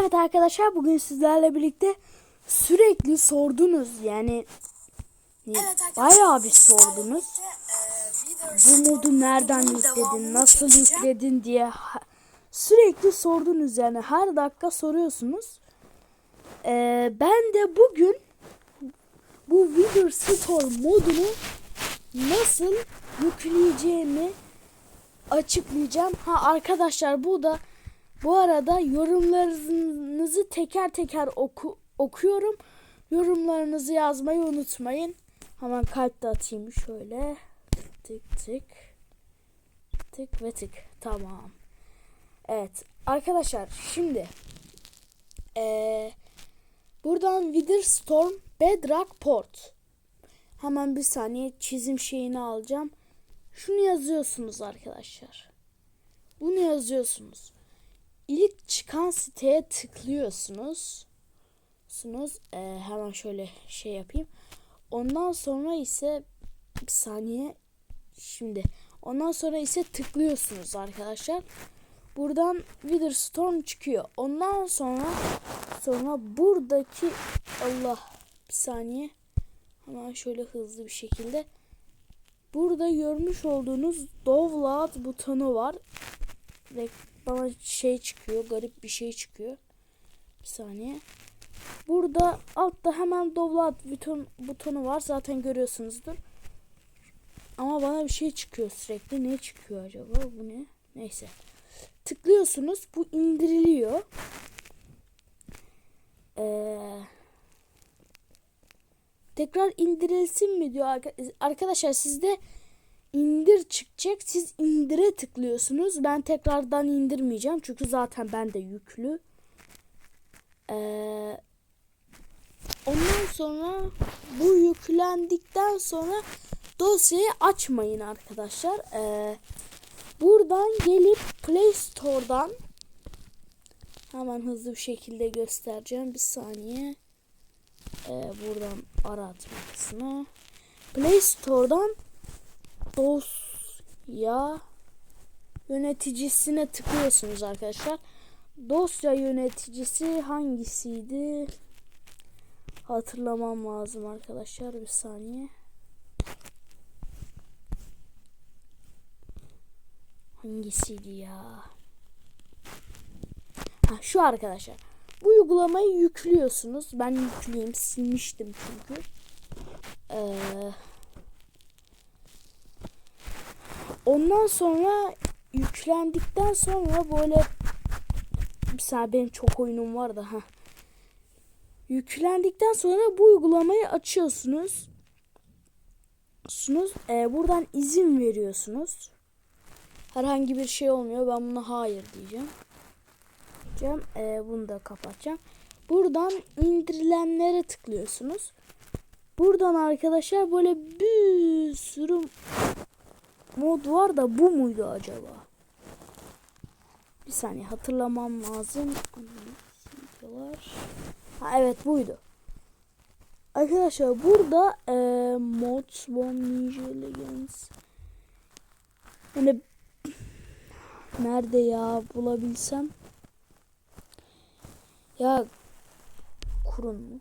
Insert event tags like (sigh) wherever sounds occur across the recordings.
Evet arkadaşlar bugün sizlerle birlikte sürekli sordunuz yani Evet bayağı bir sordunuz. Bu modu nereden yükledin, nasıl yükledin diye sürekli sordunuz yani her dakika soruyorsunuz. Ee, ben de bugün bu Wither Storm modunu nasıl yükleyeceğimi açıklayacağım. Ha arkadaşlar bu da bu arada yorumlarınızı teker teker oku, okuyorum. Yorumlarınızı yazmayı unutmayın. Hemen kalp de atayım şöyle. Tık tık. Tık ve tık. Tamam. Evet. Arkadaşlar şimdi eee buradan Wither Storm Bedrock Port. Hemen bir saniye çizim şeyini alacağım. Şunu yazıyorsunuz arkadaşlar. Bunu yazıyorsunuz. İlk çıkan siteye tıklıyorsunuz. Sunuz. Ee, hemen şöyle şey yapayım. Ondan sonra ise bir saniye şimdi ondan sonra ise tıklıyorsunuz arkadaşlar. Buradan Wither Storm çıkıyor. Ondan sonra sonra buradaki Allah bir saniye hemen şöyle hızlı bir şekilde burada görmüş olduğunuz Download butonu var ve bana şey çıkıyor garip bir şey çıkıyor. Bir saniye. Burada altta hemen download buton, butonu var. Zaten görüyorsunuzdur. Ama bana bir şey çıkıyor sürekli. Ne çıkıyor acaba? Bu ne? Neyse. Tıklıyorsunuz. Bu indiriliyor. Ee, tekrar indirilsin mi diyor arka- arkadaşlar sizde indir çıkacak. Siz indire tıklıyorsunuz. Ben tekrardan indirmeyeceğim. Çünkü zaten bende yüklü. Ee, ondan sonra bu yüklendikten sonra dosyayı açmayın arkadaşlar. Ee, buradan gelip Play Store'dan hemen hızlı bir şekilde göstereceğim. Bir saniye. Ee, buradan aratma. Play Store'dan dosya yöneticisine tıklıyorsunuz arkadaşlar. Dosya yöneticisi hangisiydi? Hatırlamam lazım arkadaşlar. Bir saniye. Hangisiydi ya? Ha, şu arkadaşlar. Bu uygulamayı yüklüyorsunuz. Ben yükleyeyim. Silmiştim çünkü. Ee, ondan sonra yüklendikten sonra böyle Mesela benim çok oyunum var da ha. Yüklendikten sonra bu uygulamayı açıyorsunuz. Sunuz, e, buradan izin veriyorsunuz. Herhangi bir şey olmuyor. Ben buna hayır diyeceğim. diyeceğim. E, bunu da kapatacağım. Buradan indirilenlere tıklıyorsunuz. Buradan arkadaşlar böyle bir sürü mod var da bu muydu acaba? Bir saniye hatırlamam lazım. Ha evet buydu. Arkadaşlar burada e, Mods One Ninja Legends yani (clears throat) nerede ya bulabilsem ya kurun mu?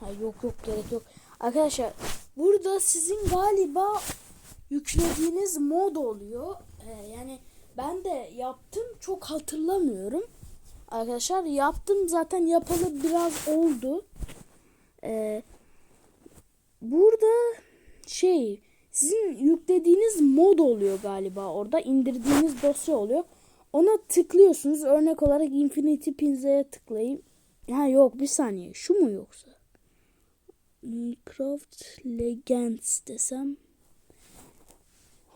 Ha yok yok gerek yok. Arkadaşlar burada sizin galiba yüklediğiniz mod oluyor. Ee, yani ben de yaptım çok hatırlamıyorum. Arkadaşlar yaptım zaten yapalı biraz oldu. Ee, burada şey sizin yüklediğiniz mod oluyor galiba orada indirdiğiniz dosya oluyor. Ona tıklıyorsunuz. Örnek olarak Infinity Pizza'ya tıklayayım. Ha yok bir saniye. Şu mu yoksa? Minecraft Legends desem.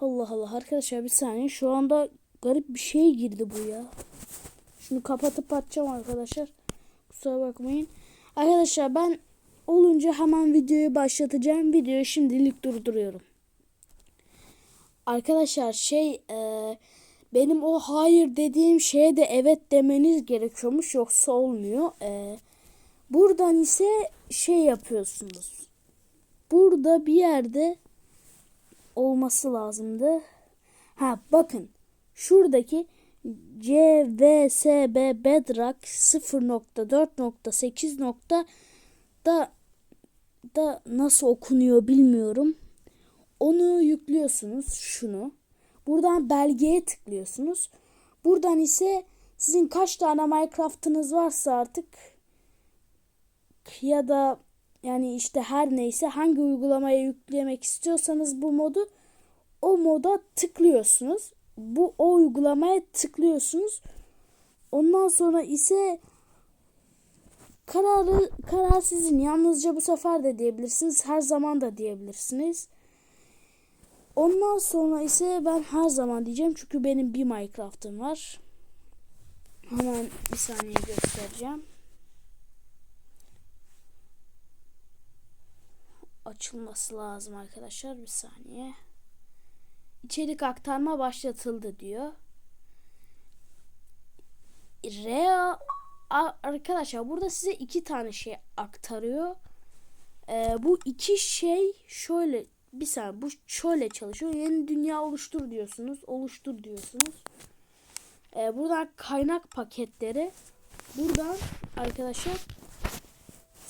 Allah Allah arkadaşlar bir saniye. Şu anda garip bir şey girdi bu ya. Şunu kapatıp açacağım arkadaşlar. Kusura bakmayın. Arkadaşlar ben olunca hemen videoyu başlatacağım. Videoyu şimdilik durduruyorum. Arkadaşlar şey e, benim o hayır dediğim şeye de evet demeniz gerekiyormuş. Yoksa olmuyor. E, buradan ise şey yapıyorsunuz. Burada bir yerde olması lazımdı. Ha bakın şuradaki CVSB Bedrock 0.4.8 nokta da da nasıl okunuyor bilmiyorum. Onu yüklüyorsunuz şunu. Buradan belgeye tıklıyorsunuz. Buradan ise sizin kaç tane Minecraft'ınız varsa artık ya da yani işte her neyse hangi uygulamaya yüklemek istiyorsanız bu modu o moda tıklıyorsunuz. Bu o uygulamaya tıklıyorsunuz. Ondan sonra ise kararı karar sizin. Yalnızca bu sefer de diyebilirsiniz. Her zaman da diyebilirsiniz. Ondan sonra ise ben her zaman diyeceğim. Çünkü benim bir Minecraft'ım var. Hemen bir saniye göstereceğim. Açılması lazım arkadaşlar. Bir saniye. İçerik aktarma başlatıldı diyor. Rea arkadaşlar burada size iki tane şey aktarıyor. Ee, bu iki şey şöyle bir saniye bu şöyle çalışıyor. Yeni dünya oluştur diyorsunuz. Oluştur diyorsunuz. Ee, buradan kaynak paketleri buradan arkadaşlar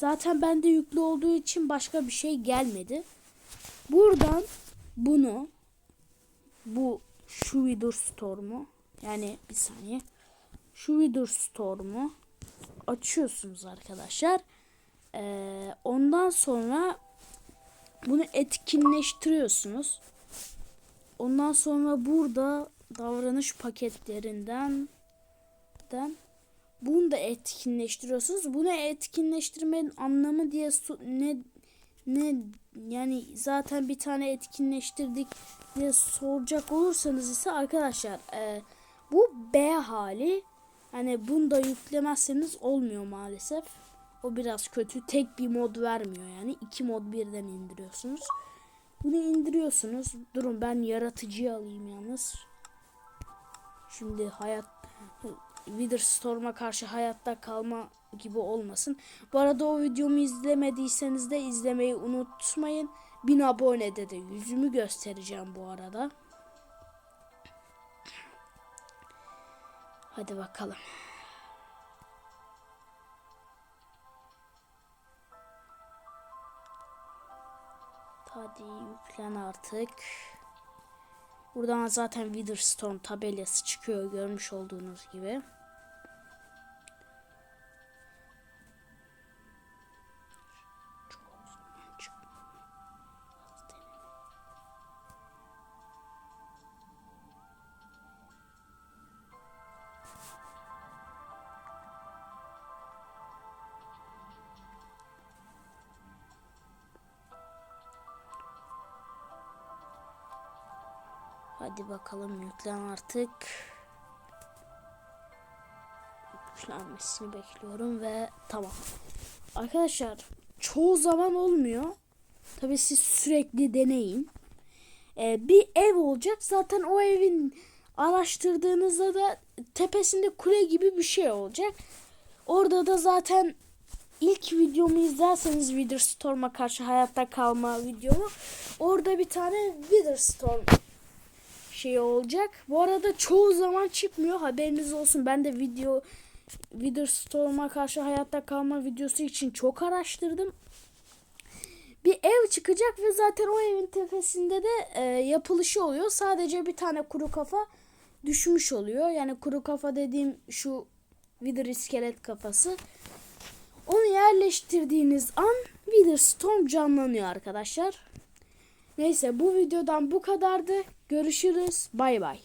zaten bende yüklü olduğu için başka bir şey gelmedi. Buradan bunu bu şu Wither Storm'u yani bir saniye şu Wither Storm'u açıyorsunuz arkadaşlar. Ee, ondan sonra bunu etkinleştiriyorsunuz. Ondan sonra burada davranış paketlerinden den bunu da etkinleştiriyorsunuz. Bunu etkinleştirmenin anlamı diye su- ne ne yani zaten bir tane etkinleştirdik diye soracak olursanız ise arkadaşlar e, bu B hali hani bunu da yüklemezseniz olmuyor maalesef. O biraz kötü. Tek bir mod vermiyor yani. iki mod birden indiriyorsunuz. Bunu indiriyorsunuz. Durun ben yaratıcıyı alayım yalnız. Şimdi hayat Wither Storm'a karşı hayatta kalma gibi olmasın. Bu arada o videomu izlemediyseniz de izlemeyi unutmayın. 1000 abonede de yüzümü göstereceğim bu arada. Hadi bakalım. Hadi yüklen artık. Buradan zaten Witherstorm tabelası çıkıyor görmüş olduğunuz gibi. Hadi bakalım yüklen artık. Yüklenmesini bekliyorum ve tamam. Arkadaşlar çoğu zaman olmuyor. Tabi siz sürekli deneyin. Ee, bir ev olacak. Zaten o evin araştırdığınızda da tepesinde kule gibi bir şey olacak. Orada da zaten ilk videomu izlerseniz Witherstorm'a karşı hayatta kalma videomu orada bir tane Witherstorm şey olacak. Bu arada çoğu zaman çıkmıyor. Haberiniz olsun. Ben de video Witherstorm'a karşı hayatta kalma videosu için çok araştırdım. Bir ev çıkacak ve zaten o evin tepesinde de e, yapılışı oluyor. Sadece bir tane kuru kafa düşmüş oluyor. Yani kuru kafa dediğim şu Wither iskelet kafası. Onu yerleştirdiğiniz an Witherstorm canlanıyor arkadaşlar. Neyse bu videodan bu kadardı. Görüşürüz. Bay bay.